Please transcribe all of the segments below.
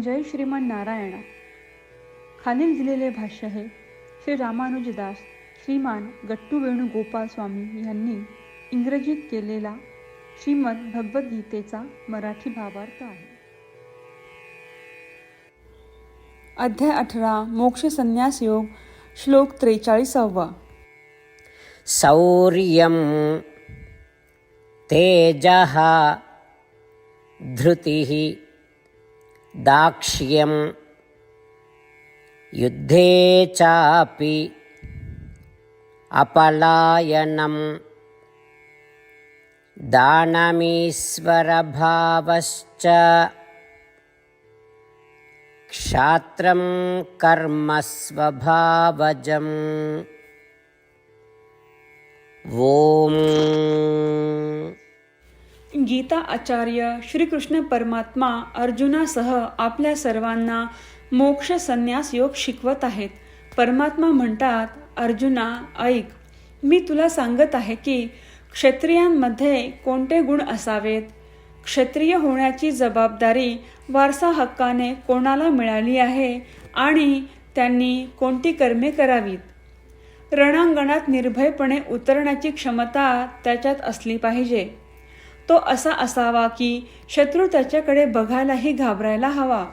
जय श्रीमान नारायणा. खालील दिलेले भाष्य हे श्री रामानुजदास श्रीमान गट्टू वेणुगोपाल स्वामी यांनी इंग्रजीत केलेला श्रीमद भगवद्गीतेचा मराठी भावार्थ आहे. अध्याय अठरा मोक्ष संन्यास योग श्लोक त्रेचाळीसावा. शौर्य तेज धृतिः दाक्ष्यं युद्धे चापि अपलायनं दानमीश्वरभावश्च क्षात्रं कर्म स्वभावजम्। ॐ गीता आचार्य श्रीकृष्ण परमात्मा अर्जुनासह आपल्या सर्वांना मोक्ष संन्यास योग शिकवत आहेत. परमात्मा म्हणतात अर्जुना ऐक मी तुला सांगत आहे की क्षत्रियांमध्ये कोणते गुण असावेत? क्षत्रिय होण्याची जबाबदारी वारसा हक्काने कोणाला मिळाली आहे आणि त्यांनी कोणती कर्मे करावीत? रणांगणात निर्भयपणे उतरण्याची क्षमता त्याच्यात असली पाहिजे. तो असा असावा की शत्रू त्याच्याकडे बघायलाही घाबरायला हवा.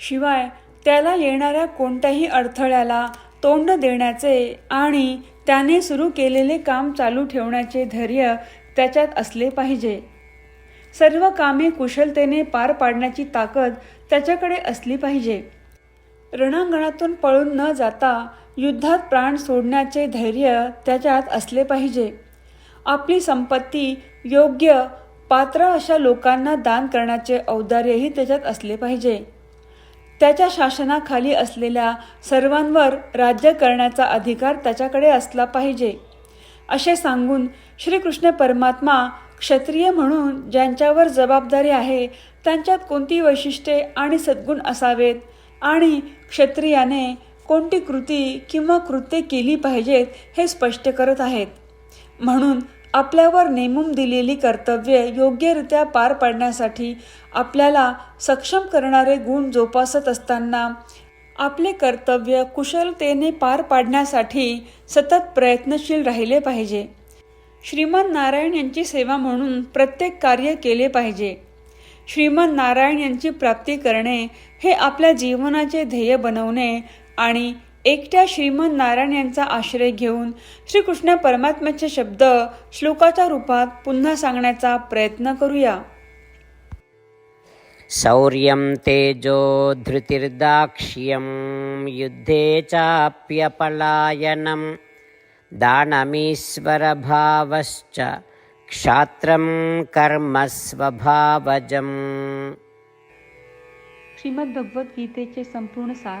शिवाय त्याला येणाऱ्या कोणत्याही अडथळ्याला तोंड देण्याचे आणि त्याने सुरू केलेले काम चालू ठेवण्याचे धैर्य त्याच्यात असले पाहिजे. सर्व कामे कुशलतेने पार पाडण्याची ताकद त्याच्याकडे असली पाहिजे. रणांगणातून पळून न जाता युद्धात प्राण सोडण्याचे धैर्य त्याच्यात असले पाहिजे. आपली संपत्ती योग्य पात्र अशा लोकांना दान करण्याचे औदार्यही त्याच्यात असले पाहिजे. त्याच्या शासनाखाली असलेल्या सर्वांवर राज्य करण्याचा अधिकार त्याच्याकडे असला पाहिजे. असे सांगून श्रीकृष्ण परमात्मा क्षत्रिय म्हणून ज्यांच्यावर जबाबदारी आहे त्यांच्यात कोणती वैशिष्ट्ये आणि सद्गुण असावेत? आणि क्षत्रियाने कोणती कृती किंवा कृत्ये केली पाहिजेत हे स्पष्ट करत आहेत. म्हणून आपल्यावर नेमून दिलेली कर्तव्ये योग्यरित्या पार पाडण्यासाठी आपल्याला सक्षम करणारे गुण जोपासत असताना आपले कर्तव्य कुशलतेने पार पाडण्यासाठी सतत प्रयत्नशील राहिले पाहिजे. श्रीमन नारायण यांची सेवा म्हणून प्रत्येक कार्य केले पाहिजे. श्रीमन नारायण यांची प्राप्ती करणे हे आपल्या जीवनाचे ध्येय बनवणे आणि एकट्या श्रीमन नारायण यांचा आश्रय घेऊन श्रीकृष्ण परमात्म्याचे शब्द श्लोकाच्या रूपात पुन्हा सांगण्याचा प्रयत्न करूया. शौर्यं तेजो धृतिर्दाक्ष्यं युद्धे चाप्यपलायनं दानमीश्वरभावश्च क्षात्रं कर्म स्वभावजम्। श्रीमद भगवद्गीतेचे संपूर्ण सार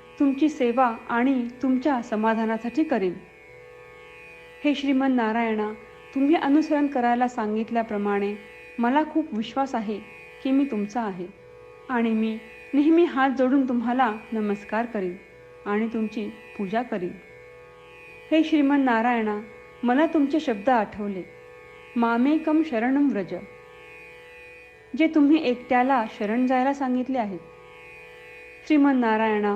तुमची सेवा आणि तुमच्या समाधानासाठी करेन. हे श्रीमन नारायणा तुम्ही अनुसरण करायला सांगितल्याप्रमाणे मला खूप विश्वास आहे की मी तुमचा आहे आणि मी नेहमी हात जोडून तुम्हाला नमस्कार करीन आणि तुमची पूजा करीन. हे श्रीमन नारायणा मला तुमचे शब्द आठवले. मामेकम शरणम व्रज. जे तुम्ही एकट्याला शरण जायला सांगितले आहे. श्रीमन नारायणा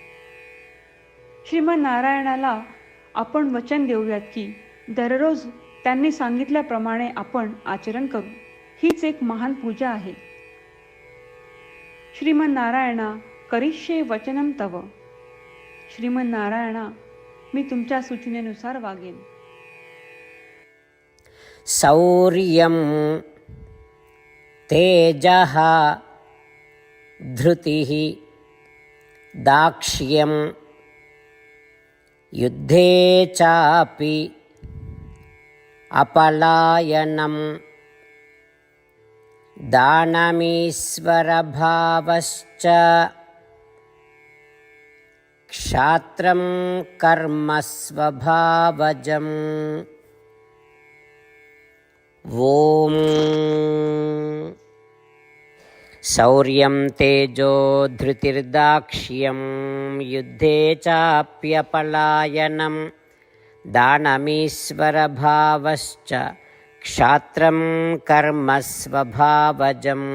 श्रीमन नारायणाला आपण वचन देऊयात की दररोज त्यांनी सांगितल्याप्रमाणे आपण आचरण करू. हीच एक महान पूजा आहे. श्रीमन नारायणा करिष्ये वचनम तव. श्रीमन नारायणा मी तुमच्या सूचनेनुसार वागेन. शौर्यं तेजः धृतिः दाक्ष्यं युद्धे चापि अपलायनं दानमीश्वरभावश्च क्षात्रं कर्म स्वभावजम् ॐ शौर्यं तेजो धृतिर्दाक्ष्यं युद्धे चाप्यपलायनं दानमीश्वरभावश्च क्षात्रं कर्म स्वभावजम्